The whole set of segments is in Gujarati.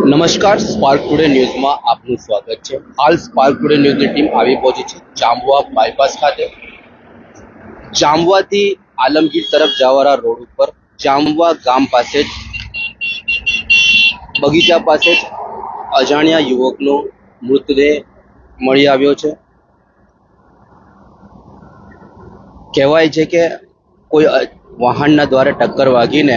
નમસ્કાર સ્પાર્ક ટુડે ન્યૂઝમાં આપનું સ્વાગત છે. હાલ સ્પાર્ક ટુડે ન્યૂઝની ટીમ આવી પહોંચી છે જાંબુઆ બાયપાસ ખાતે. જાંબુઆથી આલમગીર તરફ જવાના રોડ ઉપર જામવા ગામ પાસે જ, બગીચા પાસે જ અજાણ્યા યુવકનો મૃતદેહ મળી આવ્યો છે. કહેવાય છે કે કોઈ વાહનના દ્વારા ટક્કર વાગીને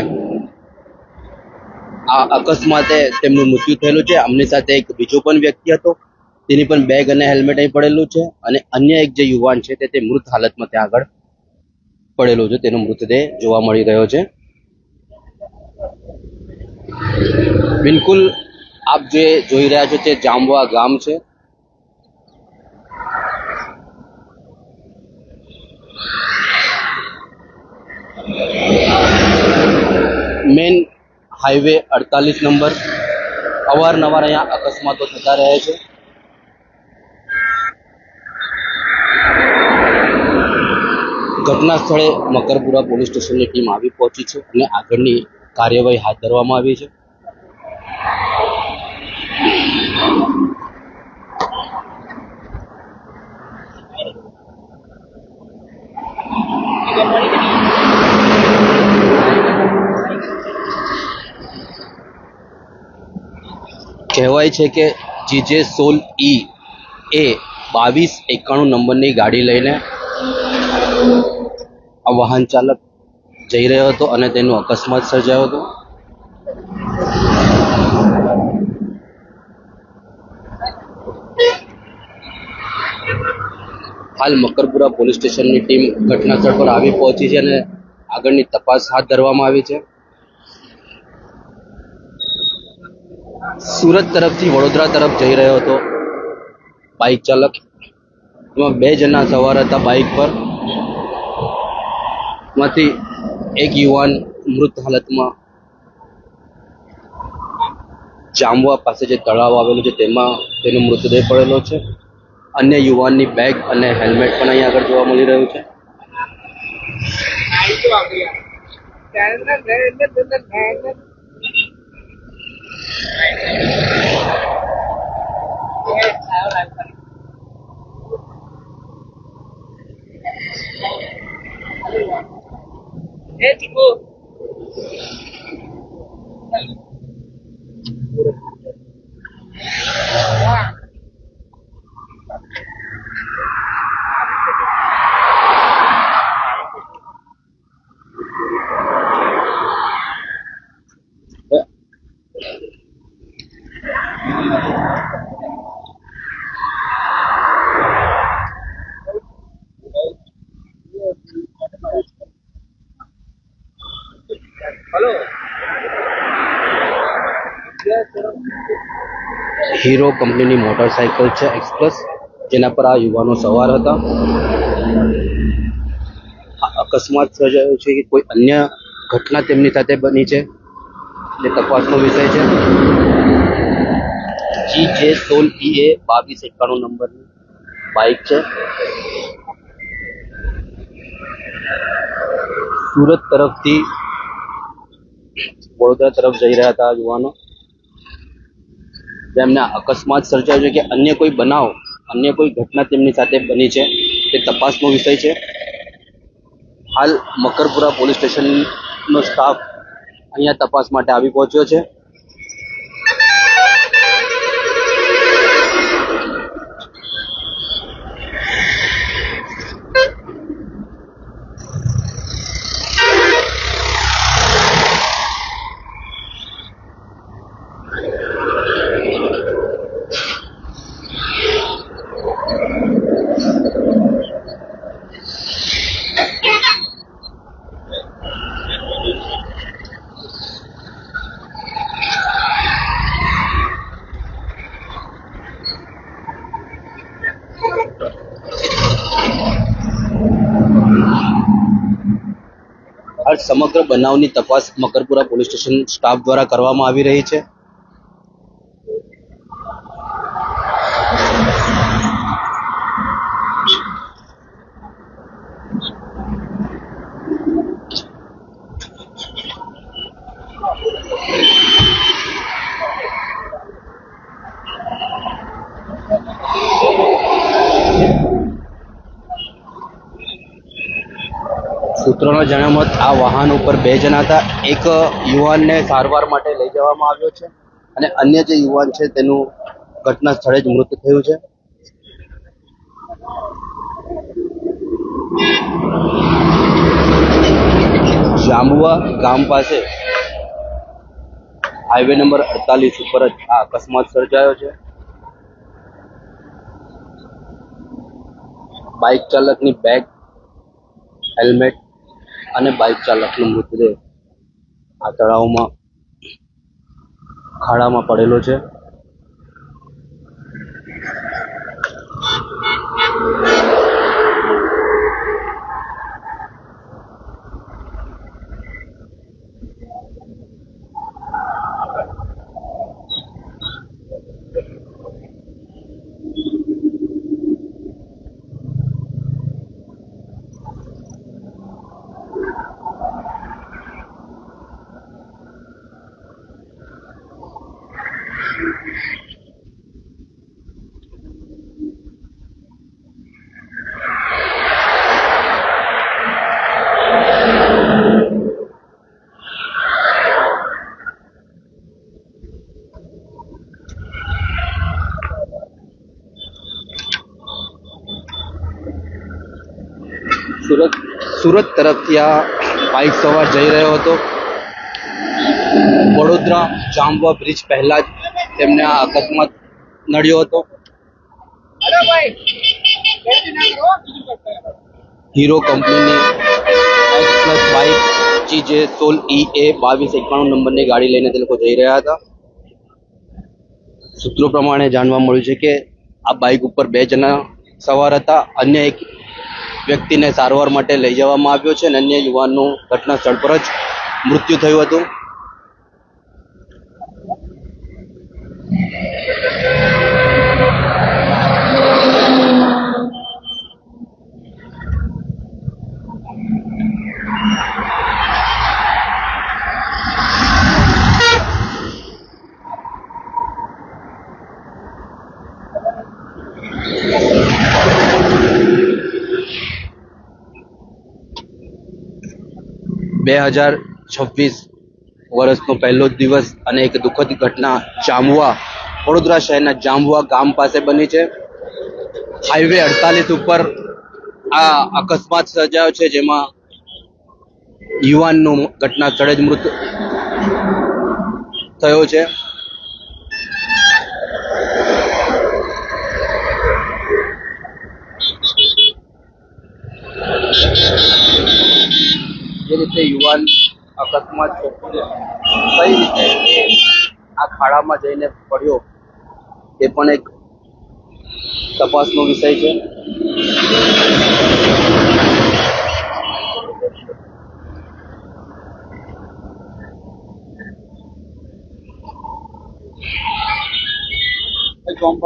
આ અકસ્માતે તેમનું મૃત્યુ થયેલું છે. અમની સાથે એક બીજો પણ વ્યક્તિ હતો. તેની પણ બેગ અને હેલ્મેટ અહીં પડેલું છે અને અન્ય એક જે યુવાન છે તે મૃત હાલતમાં ત્યાં આગળ પડેલો છે. તેનો મૃતદેહ જોવા મળી રહ્યો છે. બિલકુલ આપ જે જોઈ રહ્યા છો તે જાંબવા ગામ છે. મેન હાઈવે અડતાલીસ નંબર. અવારનવાર અહીંયા અકસ્માતો થતા રહે છે. ઘટના સ્થળે મકરપુરા પોલીસ સ્ટેશનની ટીમ આવી પહોંચી છે અને આગળની કાર્યવાહી હાથ ધરવામાં આવી છે. કહેવાય છે કે જીજે સોલ ઈ એ બાવીસ એકાણું નંબરની ગાડી લઈને આ વાહન ચાલક જઈ રહ્યો હતો અને તેનો અકસ્માત સર્જાયો હતો. હાલ મકરપુરા પોલીસ સ્ટેશનની ટીમ ઘટના સ્થળ પર આવી પહોંચી છે અને આગળની તપાસ હાથ ધરવામાં આવી છે. સુરત તરફથી વડોદરા તરફ જઈ રહ્યો હતો. બાઇક ચાલક એમાં બે જણા સવાર હતા બાઇક પર. માંથી એક યુવાન મૃત હાલતમાં જામવા પાસે જે તળાવ આવેલું છે તેમાં તેનો મૃતદેહ પડેલો છે. અન્ય યુવાનની બેગ અને હેલ્મેટ પણ અહીંયા આગળ જોવા મળી રહ્યું છે. Eh, Right. હીરો કંપનીની મોટરસાયકલ છે એક્સપ્રેસ જેના પર આ યુવાનો સવાર હતા. અકસ્માત સર્જાયો છે કે કોઈ અન્ય ઘટના તેમની સાથે બની છે? એ તપાસનો વિષય છે. જી જે સોલ ઈ એ બાવીસ એકાણું નંબરની બાઇક છે. સુરત તરફથી વડોદરા તરફ જઈ રહ્યા હતા યુવાનો. તેમને અકસ્માત સર્જાયો છે કે અન્ય કોઈ બનાવ, અન્ય કોઈ ઘટના તેમની સાથે બની છે તે તપાસનો વિષય છે. હાલ મકરપુરા પોલીસ સ્ટેશનનો સ્ટાફ અહીંયા તપાસ માટે આવી પહોંચ્યો છે. સમગ્ર બનાવની તપાસ મકરપુરા પોલીસ સ્ટેશન સ્ટાફ દ્વારા કરવામાં આવી રહી છે Yeah. સૂત્રોના જણાવ્યા મત આ વાહન ઉપર બે જણા હતા. એક યુવાનને સારવાર માટે લઈ જવામાં આવ્યો છે અને અન્ય જે યુવાન છે તેનું ઘટના સ્થળે જ મૃત્યુ થયું છે. જાંબુવા ગામ પાસે હાઈવે નંબર અડતાલીસ ઉપર જ આ અકસ્માત સર્જાયો છે. બાઇક ચાલકની બેગ, હેલ્મેટ અને બાઇક ચાલકનો મૃતદેહ આ તળાવમાં ખાડામાં પડેલો છે. સુરત તરફથી આ બાઇક સવાર જઈ રહ્યો હતો. વડોદરા જામવા બ્રિજ પહેલા જ તેમને આ અકસ્માત નડ્યો હતો. હીરો કંપનીની એક્સ પ્લસ બાઇક જે સોલ ઈ એ બાવીસ એકાણું નંબરની ગાડી લઈને તે લોકો જઈ રહ્યા હતા. સૂત્રો પ્રમાણે જાણવા મળ્યું છે કે આ બાઇક ઉપર બે જણા સવાર હતા. અન્ય એક વ્યક્તિને સારવાર માટે લઈ જવામાં આવ્યો છે અને અન્ય યુવાનનું ઘટના સ્થળ પર જ મૃત્યુ થયું હતું. બે હજાર છવ્વીસ વર્ષનો પહેલો દિવસ અને એક દુઃખદ ઘટના જામવા વડોદરા શહેરના જામવા ગામ પાસે બની છે. હાઈવે અડતાલીસ ઉપર આ અકસ્માત સર્જાયો છે, જેમાં યુવાનનું ઘટના સ્થળે જ મૃત્યુ થયો છે. જે રીતે યુવાન અકસ્માત ભોગવીને કઈ રીતે આ ખાડામાં જઈને પડ્યો એ પણ એક તપાસનો વિષય છે. वो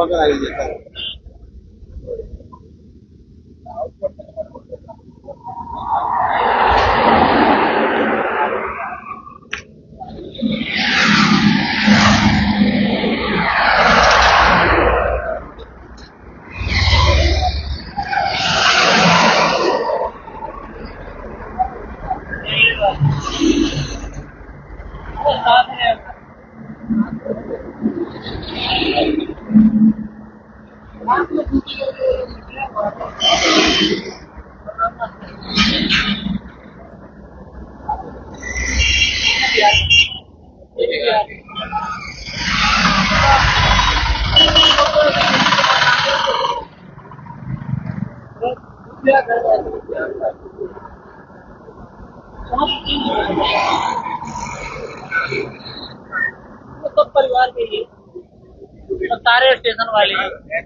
सारे स्टेशन वाले हैं।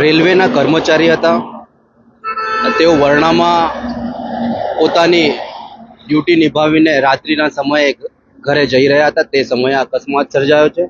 રેલવેના કર્મચારી હતા તેઓ વર્ણામાં પોતાની ડ્યુટી નિભાવીને રાત્રિના સમયે ઘરે જઈ રહ્યા હતા તે સમયે આ અકસ્માત સર્જાયો છે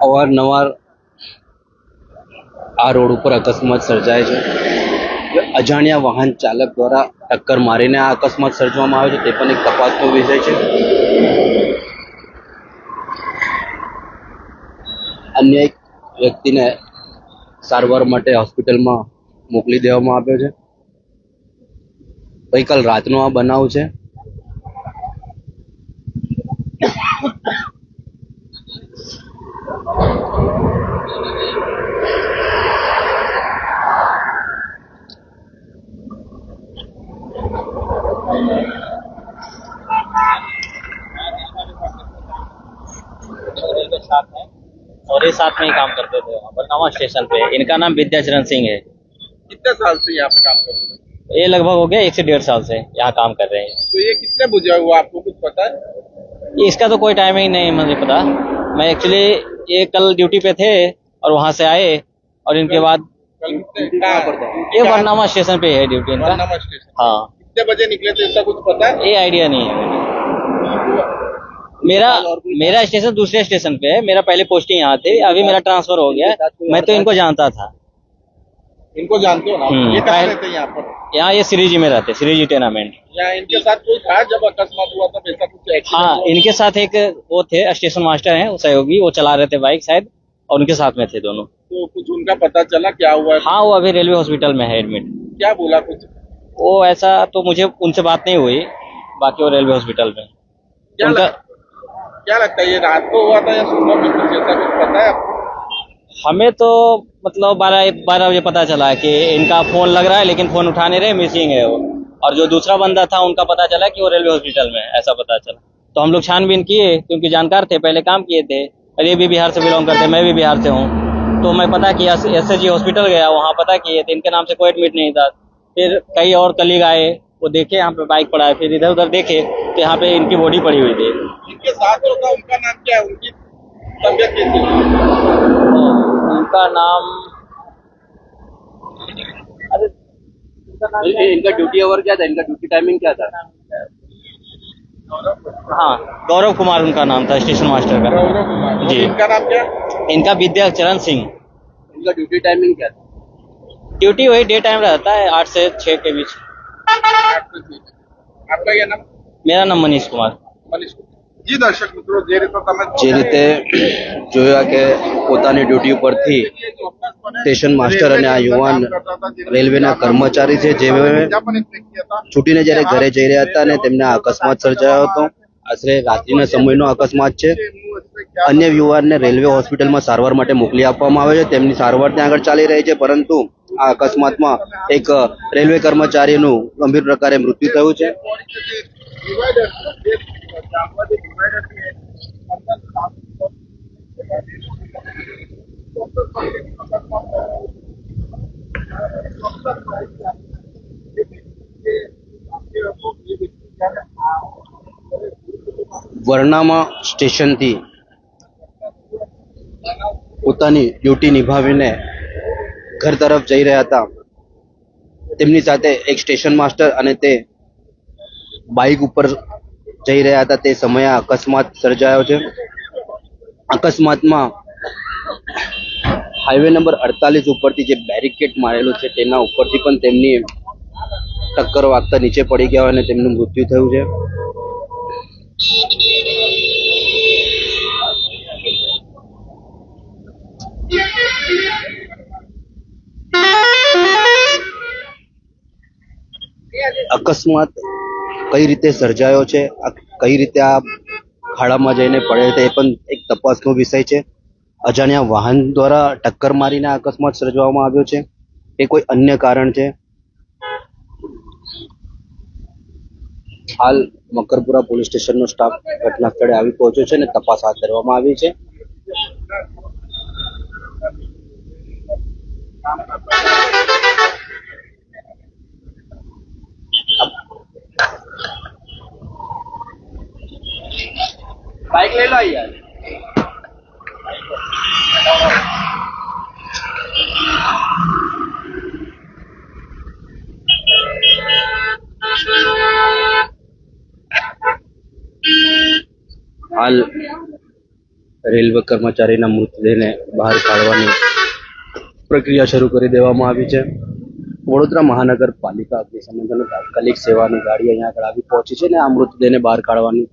અવારનવાર આ રોડ ઉપર અકસ્માત સર્જાય છે. અજાણ્યા વાહન ચાલક દ્વારા ટક્કર મારીને આ અકસ્માત સર્જવામાં આવે છે, તે પણ એક તપાસનો વિષય છે. અન્ય એક વ્યક્તિને સારવાર માટે હોસ્પિટલમાં મોકલી દેવામાં આવ્યો છે. ગઈકાલ રાતનો આ બનાવ છે. और ये साथ में ही काम करते थे नवा स्टेशन पे। इनका नाम विद्याचरण सिंह है। कितने साल से यहाँ पे काम कर रहे हैं? ये लगभग हो गया एक से डेढ़ साल से यहाँ काम कर रहे हैं। तो ये कितने बुझा हुआ आपको कुछ पता है? इसका तो कोई टाइमिंग नहीं मुझे पता। मैं एक्चुअली ये कल ड्यूटी पे थे और वहाँ से आए और इनके बाद ये वरनामा स्टेशन पे है ड्यूटी इनका। स्टेशन हाँ। कितने बजे निकले थे इसका कुछ पता है? ये आइडिया नहीं है मेरा। मेरा स्टेशन दूसरे स्टेशन पे है। मेरा पहले पोस्टिंग यहाँ थे अभी मेरा ट्रांसफ़र हो गया मैं तो इनको जानता था। इनको जानते हो ना? हम्म, ये कहाँ रहते हैं यहाँ पर? यहाँ ये श्री जी में रहते श्री जी टेनामेंट यहाँ इनके साथ कोई था? जब अकस्मात हुआ था ऐसा कुछ accident हाँ इनके साथ एक वो थे स्टेशन मास्टर हैं सहयोगी वो चला रहे थे बाइक शायद और उनके साथ में थे दोनों। तो कुछ उनका पता चला क्या हुआ? हाँ वो अभी रेलवे हॉस्पिटल में है एडमिट क्या बोला कुछ? वो ऐसा तो मुझे उनसे बात नहीं हुई बाकी वो रेलवे हॉस्पिटल में। क्या उनका लग- क्या लगता है ये रात को हुआ था या सुबह में कुछ ऐसा कुछ पता है हमें तो मतलब बारह बारह बजे पता चला कि इनका फ़ोन लग रहा है लेकिन फ़ोन उठा नहीं रहे मिसिंग है वो। और जो दूसरा बंदा था उनका पता चला कि वो रेलवे हॉस्पिटल में ऐसा पता चला। तो हम लोग छानबीन किए क्योंकि जानकार थे पहले काम किए थे और ये भी बिहार से बिलोंग करते हैं मैं भी बिहार से हूँ। तो मैं पता किया एस जी हॉस्पिटल गया वहाँ पता किए थे इनके नाम से कोई एडमिट नहीं था। फिर कई और कलीग आए वो देखे यहाँ पे बाइक पड़ा है फिर इधर उधर देखे तो यहाँ पे इनकी बॉडी पड़ी हुई थी। इनके साथ जो था उनका नाम क्या है? उनकी तबियत कैसी उनका नाम अरे? इनका ड्यूटी आवर क्या था? इनका ड्यूटी टाइमिंग क्या था? हाँ गौरव कुमार उनका नाम था स्टेशन मास्टर का। गौरव कुमार। जी। इनका नाम क्या? इनका विद्याचरण सिंह। इनका ड्यूटी टाइमिंग क्या था? ड्यूटी वही डे टाइम रहता है आठ से छः के बीच आपको ठीक है। आपका क्या नाम मेरा नाम मनीष कुमार મનીષ જી દર્શક મિત્રો જે રીતે તમે જે રીતે જોયા કે પોતાની ડ્યુટી ઉપરથી સ્ટેશન માસ્ટર અને આ યુવાન રેલવેના કર્મચારી છે જે છૂટીને જ્યારે ઘરે જઈ રહ્યા હતા અને તેમને આ અકસ્માત સર્જાયો હતો આશરે રાત્રિના સમયનો અકસ્માત છે અન્ય યુવાનને રેલવે હોસ્પિટલમાં સારવાર માટે મોકલી આપવામાં આવે છે તેમની સારવાર ત્યાં આગળ ચાલી રહી છે પરંતુ આ અકસ્માતમાં એક રેલવે કર્મચારીનું ગંભીર પ્રકારે મૃત્યુ થયું છે. વરનામા સ્ટેશનથી પોતાની ડ્યુટી નિભાવીને ઘર તરફ જઈ રહ્યા હતા. તેમની સાથે એક સ્ટેશન માસ્ટર અને તે બાઇક ઉપર જઈ રહ્યા હતા. તે સમયે અકસ્માત સર્જાયો છે. અકસ્માતમાં હાઈવે નંબર અડતાલીસ ઉપરથી જે બેરિકેડ મારેલું છે, તેના ઉપરથી પણ તેમની ટક્કર વાગતા નીચે પડી ગયા અને તેમનું મૃત્યુ થયું છે. અકસ્માત કઈ રીતે સર્જાયો છે? કઈ રીતે આ ખાડામાં જઈને પડે છે? એ પણ એક તપાસનો વિષય છે. અજાણ્યા વાહન દ્વારા ટક્કર મારીને અકસ્માત સર્જવામાં આવ્યો છે. એ કોઈ અન્ય કારણ છે? હાલ મકરપુરા પોલીસ સ્ટેશનનો સ્ટાફ ઘટના સ્થળે આવી પહોંચ્યો છે અને તપાસ હાથ ધરવામાં આવી છે. બાઇક લઈ લો યાર હાલ રેલવે કર્મચારીના મૃતદેહને બહાર કાઢવાની પ્રક્રિયા શરૂ કરી દેવામાં આવી છે. વડોદરા મહાનગરપાલિકા અગ્નિશમન તાત્કાલિક સેવાની ગાડી અહીંયા આગળ આવી પહોંચી છે અને આ મૃતદેહને બહાર કાઢવાની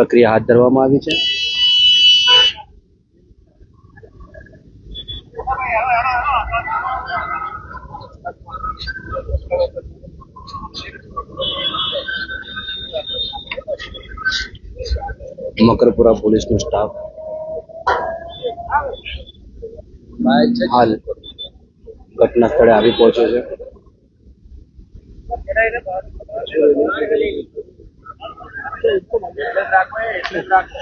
પ્રક્રિયા હાથ ધરવામાં આવી છે? મકરપુરા પોલીસનો સ્ટાફ. હાલ ઘટના સ્થળે આવી પહોંચ્યો છે. Le dragon, le dragon.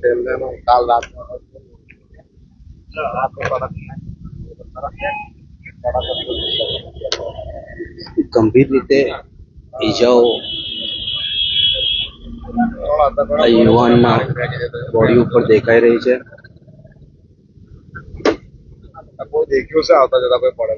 તેલનો કાલ રાતનો રાત ગંભીર રીતે ઈજાઓ આ યુવાનના બોડી ઉપર દેખાઈ રહી છે. કોઈ દેખ્યું છે? આવતા જતા કોઈ પડે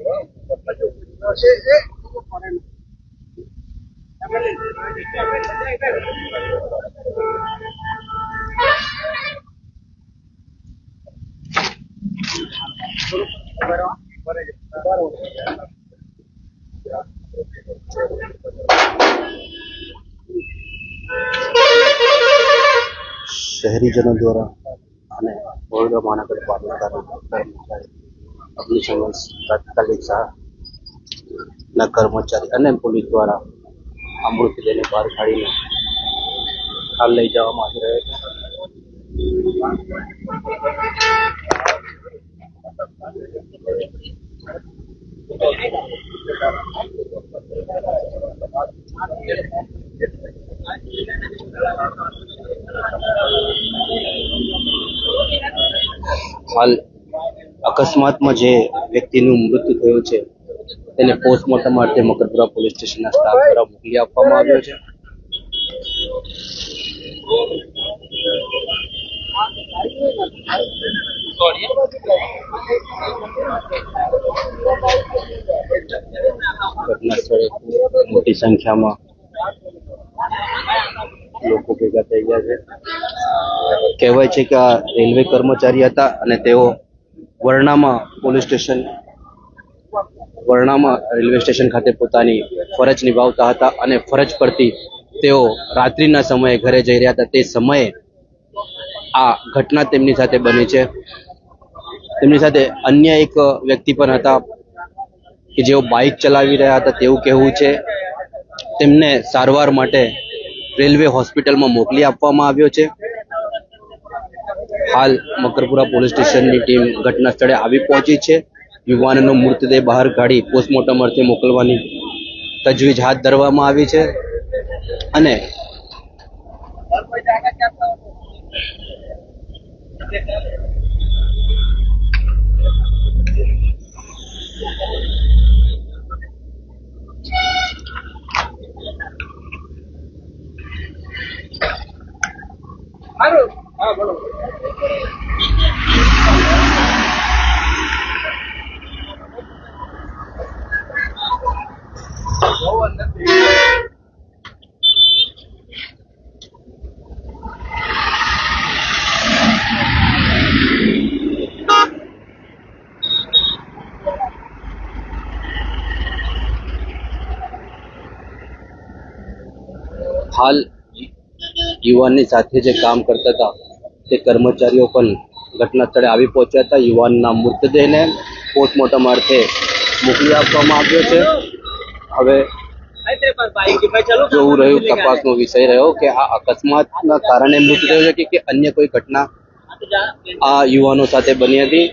શહેરીજનો દ્વારા અને વડોદરા મહાનગરપાલિકાના કર્મચારી અગ્નિશમન તાત્કાલિક ના કર્મચારી અને પોલીસ દ્વારા આ લઈને બહાર કાઢીને હાલ લઈ જવામાં આવી રહ્યો છે. હાલ અકસ્માતમાં જે વ્યક્તિનું મૃત્યુ થયું છે તેને પોસ્ટમોર્ટમ માટે મકરપુરા પોલીસ સ્ટેશનના સ્ટાફ દ્વારા મોકલી આપવામાં આવ્યો છે. ઘટના સ્થળે મોટી સંખ્યામાં લોકો ભેગા થઈ ગયા છે. કહેવાય છે કે આ રેલવે કર્મચારી હતા અને તેઓ વર્ણામાં પોલીસ સ્ટેશન વર્ણામાં રેલવે સ્ટેશન ખાતે પોતાની ફરજ નિભાવતા હતા અને ફરજ પરથી તેઓ રાત્રિના સમયે ઘરે જઈ રહ્યા હતા. તે સમયે આ ઘટના તેમની સાથે બની છે. તેમની સાથે અન્ય એક વ્યક્તિ પણ હતા કે જેઓ બાઇક ચલાવી રહ્યા હતા તેવું કહેવું છે. તેમને સારવાર માટે રેલવે હોસ્પિટલમાં મોકલી આપવામાં આવ્યો છે. હાલ મકરપુરા પોલીસ સ્ટેશનની ટીમ ઘટના સ્થળે આવી પહોંચી છે. યુવાનનો મૃતદેહ બહાર કાઢી પોસ્ટમોર્ટમ અર્થે મોકલવાની તજવીજ હાથ ધરવામાં આવી છે. અને હાલ યુવાનની સાથે જે કામ કરતા હતા, તે કર્મચારીઓ પણ ઘટના સ્થળે આવી પહોંચ્યા હતા. યુવાનના મૃતદેહને પોસ્ટમોર્ટમ અર્થે મોકલી આપવામાં આવ્યો છે. હવે જોવું રહ્યું, તપાસનો વિષય રહ્યો કે આ અકસ્માતના કારણે મૃતદેહ છે કે અન્ય કોઈ ઘટના આ યુવાનો સાથે બની હતી.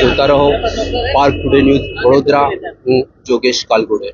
જોતા રહો, પાર્ક ટુડે ન્યૂઝ, વડોદરા, હું જોગેશ કાલગોડે.